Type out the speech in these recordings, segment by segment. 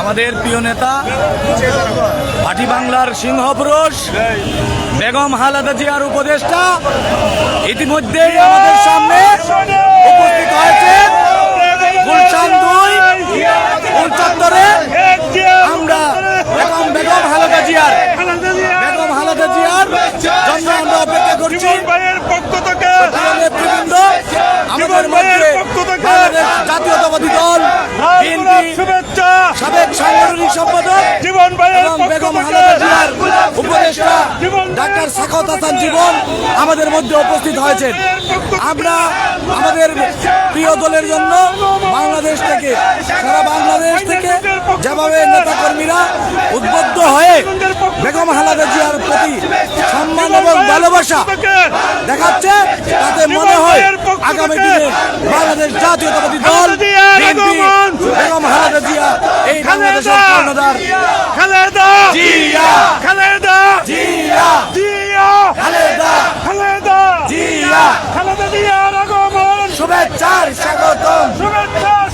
আমাদের প্রিয় নেতা ভাটি বাংলার সিংহপুরুষ বেগম হালাদা জিয়ার উপদেষ্টা ইতিমধ্যেই আমাদের সামনে উপস্থিত হয়েছে। গুলশান দুই ফুল আমরা বেগম বেগম হালাদা জিয়ার বেগম হালাদা জিয়ার জন্য আমরা অপেক্ষা করছি। পক্ষ থেকে আমাদের মধ্যে জাতীয়তাবাদী দল শুভেচ্ছা। সাবেক সাংগঠনিক সম্পাদক জীবন এবং বেগম খালেদা জিয়ার উপদেষ্টা ডাক্তার সাখাওয়াত হাসান জীবন আমাদের মধ্যে উপস্থিত হয়েছেন। আমরা আমাদের প্রিয় দলের জন্য যেভাবে নেতাকর্মীরা উদ্বুদ্ধ হয়ে বেগম হালাদা জিয়ার প্রতি সম্মান এবং ভালোবাসা দেখাচ্ছে তাতে মনে হয় আগামী দিনে বাংলাদেশ জাতীয়তাবাদী দল বেগম হালাদা জিয়া। এই বাংলাদেশের কর্ণধার। খালেদা জিয়া। খালেদা জিয়া। জিয়া। খালেদা। খালেদা জিয়া। খালেদা জিয়ার আগমন। শুভেচ্ছার স্বাগতম। শুভেচ্ছা।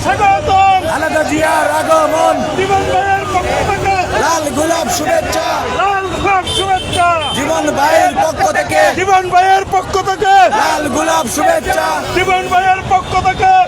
জিয়ার আগমন। জীবন ভাইয়ের পক্ষ থেকে। লাল গোলাপ শুভেচ্ছা। লাল গোলাপ শুভেচ্ছা। জীবন ভাইয়ের পক্ষ থেকে। জীবন ভাইয়ের পক্ষ থেকে। লাল গোলাপ শুভেচ্ছা। জীবন ভাইয়ের পক্ষ থেকে।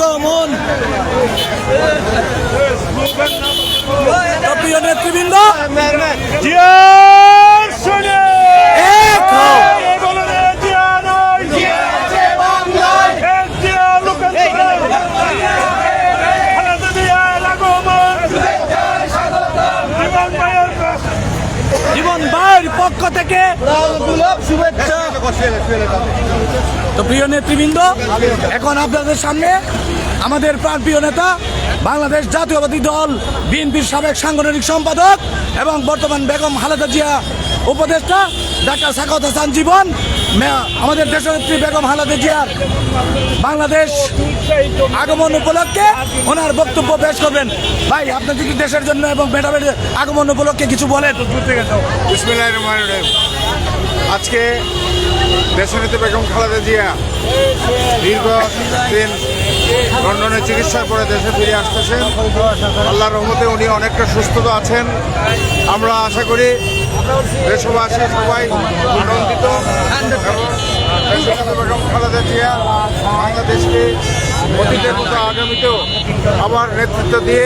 আগমন প্রিয় নেতৃবৃন্দ? জিয়ার সঙ্গে এক হও। এই বলে রে জিয়া নয় এক জিয়া লোকান্তরে খালেদা জিয়ার আগমন জীবন ভাইয়ের জীবন থেকে তো প্রিয় নেতৃবৃন্দ, এখন আপনাদের সামনে আমাদের প্রাণপ্রিয় নেতা বাংলাদেশ জাতীয়বাদী দল, বিএনপির সাবেক সাংগঠনিক সম্পাদক এবং বর্তমান বেগম খালেদা জিয়া উপদেষ্টা, ডাক্তার সাকত হাসান জীবন আমাদের দেশনেত্রী বেগম খালেদা জিয়ার বাংলাদেশ আগমন উপলক্ষে ওনার বক্তব্য পেশ করবেন। ভাই, আপনি যদি দেশের জন্য এবং ম্যাডামের আগমন উপলক্ষে কিছু বলেন। আজকে দেশনেত্রী বেগম খালেদা জিয়া দীর্ঘ দিন লন্ডনে চিকিৎসার পরে দেশে ফিরে আসতেছেন। আল্লাহর রহমতে উনি অনেকটা সুস্থতা আছেন। আমরা আশা করি দেশবাসী সবাই আনন্দিত বেগম খালেদা জিয়া বাংলাদেশকে অতীতের মতো আগামীতেও আবার নেতৃত্ব দিয়ে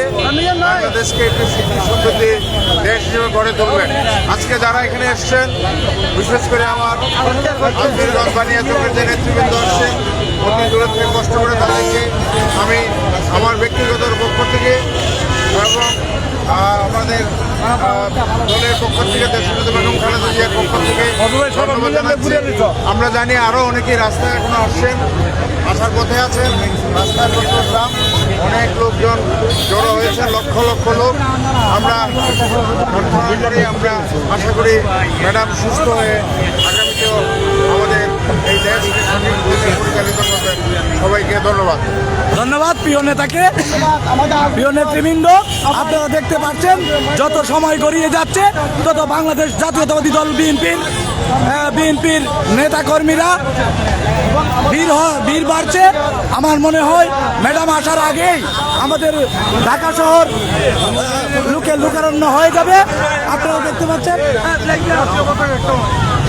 বাংলাদেশকে একটি সুখী, সমৃদ্ধি দেশ হিসেবে গড়ে তুলবেন। আজকে যারা এখানে এসছেন, বিশেষ করে আমার আলমীরগঞ্জ বানিয়াচকের যে নেতৃবৃন্দ আসছেন দলের পক্ষ থেকে দেশনেতা বেগম খালেদা জিয়ার পক্ষ থেকে জানাচ্ছি। আমরা জানি আরও অনেকেই রাস্তায় এখন আসছেন আসার পথে আছেন রাস্তায় প্রচুর দাম অনেক লোকজন জড়ো হয়েছে লক্ষ লক্ষ লোক আমরা আমরা আশা করি ম্যাডাম সুস্থ হয়ে সবাইকে ধন্যবাদ। ধন্যবাদ প্রিয় নেতাকে। প্রিয় নেতৃবৃন্দ, আপনারা দেখতে পাচ্ছেন, যত সময় গড়িয়ে যাচ্ছে, তত বাংলাদেশ জাতীয়তাবাদী দল বিএনপির বিএনপির নেতাকর্মীরা হ- বীর বাড়ছে। আমার মনে হয় ম্যাডাম আসার আগেই আমাদের ঢাকা শহর লুকে লুকারণ্য হয়ে যাবে। আপনারা দেখতে পাচ্ছেন।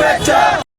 Spectre!